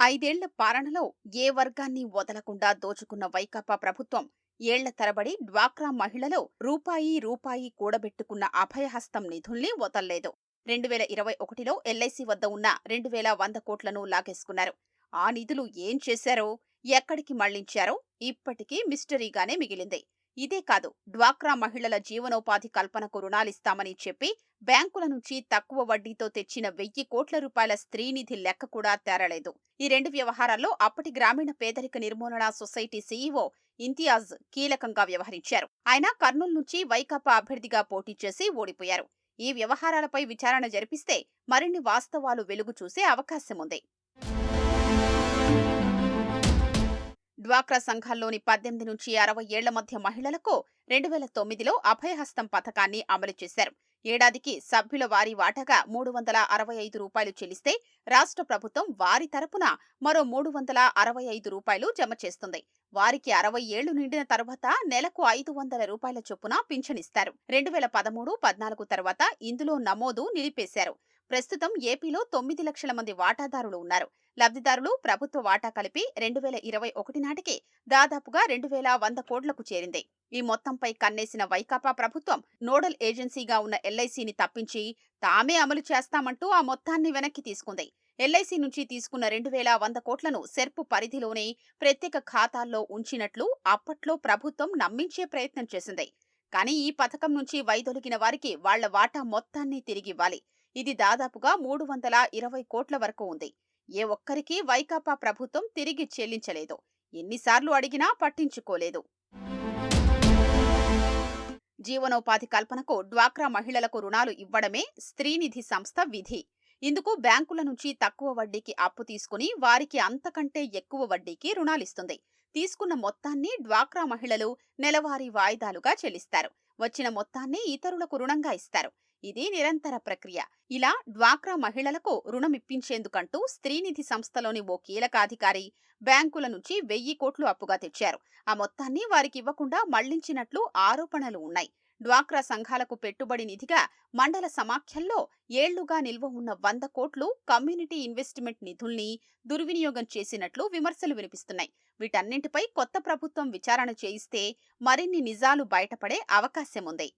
ఐదేళ్ళ పాలనలో ఏ వర్గాన్ని వదలకుండా దోచుకున్న వైకాపా ప్రభుత్వం ఏళ్ళ తరబడి డ్వాక్రా మహిళలో రూపాయి రూపాయి కూడబెట్టుకున్న అభయహస్తం నిధుల్ని వదల్లేదు. రెండు వేల ఇరవై ఒకటిలో ఎల్ఐసి వద్ద ఉన్న రెండు వేల వంద కోట్లను లాగేసుకున్నారు. ఆ నిధులు ఏం చేశారో ఎక్కడికి మళ్ళించారో ఇప్పటికీ మిస్టరీగానే మిగిలింది. ఇదే కాదు డ్వాక్రా మహిళల జీవనోపాధి కల్పనకు రుణాలిస్తామని చెప్పి బ్యాంకుల నుంచి తక్కువ వడ్డీతో తెచ్చిన వెయ్యి కోట్ల రూపాయల స్త్రీనిధి లెక్క కూడా తేరలేదు. ఈ రెండు వ్యవహారాల్లో అప్పటి గ్రామీణ పేదరిక నిర్మూలన సొసైటీ సీఈఓ ఇంతియాజ్ కీలకంగా వ్యవహరించారు. ఆయన కర్నూలు నుంచి వైకాపా అభ్యర్థిగా పోటీ చేసి ఓడిపోయారు. ఈ వ్యవహారాలపై విచారణ జరిపిస్తే మరిన్ని వాస్తవాలు వెలుగు చూసే అవకాశముంది. డ్వాక్రా సంఘాల్లోని పద్దెనిమిది నుంచి అరవై ఏళ్ళ మధ్య మహిళలకు రెండు వేల తొమ్మిదిలో అభయహస్తం పథకాన్ని అమలు చేశారు. ఏడాదికి సభ్యుల వారి వాటాగా మూడు వందల అరవై ఐదు రూపాయలు చెల్లిస్తే రాష్ట్ర ప్రభుత్వం వారి తరపున మరో మూడు వందల అరవై ఐదు రూపాయలు జమ చేస్తుంది. వారికి అరవై ఏళ్ళు నిండిన తర్వాత నెలకు ఐదు వందల రూపాయల చొప్పున పింఛనిస్తారు రెండు వేల పదమూడు పద్నాలుగు తర్వాత ఇందులో నమోదు నిలిపేశారు. ప్రస్తుతం ఏపీలో తొమ్మిది లక్షల మంది వాటాదారులు ఉన్నారు. లబ్ధిదారులు ప్రభుత్వ వాటా కలిపి రెండు వేల ఇరవై ఒకటి నాటికి దాదాపుగా రెండు వేల వంద కోట్లకు చేరింది. ఈ మొత్తంపై కన్నేసిన వైకాపా ప్రభుత్వం నోడల్ ఏజెన్సీగా ఉన్న ఎల్ఐసిని తప్పించి తామే అమలు చేస్తామంటూ ఆ మొత్తాన్ని వెనక్కి తీసుకుంది. ఎల్ఐసి నుంచి తీసుకున్న రెండు వేల వంద కోట్లను సెర్పు పరిధిలోనే ప్రత్యేక ఖాతాల్లో ఉంచినట్లు అప్పట్లో ప్రభుత్వం నమ్మించే ప్రయత్నం చేసింది. కానీ ఈ పథకం నుంచి వైదొలిగిన వారికి వాళ్ళ వాటా మొత్తాన్ని తిరిగివ్వాలి ఇది దాదాపుగా మూడు వందల ఇరవై కోట్ల వరకు ఉంది. ఏ ఒక్కరికి వైకాపా ప్రభుత్వం తిరిగి చెల్లించలేదు. ఎన్నిసార్లు అడిగినా పట్టించుకోలేదు. జీవనోపాధి కల్పనకు డ్వాక్రా మహిళలకు రుణాలు ఇవ్వడమే స్త్రీనిధి సంస్థ విధి. ఇందుకు బ్యాంకుల నుంచి తక్కువ వడ్డీకి అప్పు తీసుకుని వారికి అంతకంటే ఎక్కువ వడ్డీకి రుణాలిస్తుంది. తీసుకున్న మొత్తాన్ని డ్వాక్రా మహిళలు నెలవారీ వాయిదాలుగా చెల్లిస్తారు. వచ్చిన మొత్తాన్ని ఇతరులకు రుణంగా ఇస్తారు. ఇది నిరంతర ప్రక్రియ. ఇలా డ్వాక్రా మహిళలకు రుణం ఇప్పించేందుకంటూ స్త్రీనిధి సంస్థలోని ఓ కీలకాధికారి బ్యాంకుల నుంచి వెయ్యి కోట్లు అప్పుగా తెచ్చారు. ఆ మొత్తాన్ని వారికి ఇవ్వకుండా మళ్ళించినట్లు ఆరోపణలు ఉన్నాయి. డ్వాక్రా సంఘాలకు పెట్టుబడి నిధిగా మండల సమాఖ్యల్లో ఏళ్ళుగా నిల్వ ఉన్న వంద కోట్లు కమ్యూనిటీ ఇన్వెస్ట్మెంట్ నిధుల్ని దుర్వినియోగం చేసినట్లు విమర్శలు వినిపిస్తున్నాయి. వీటన్నింటిపై కొత్త ప్రభుత్వం విచారణ చేయిస్తే మరిన్ని నిజాలు బయటపడే అవకాశం ఉంది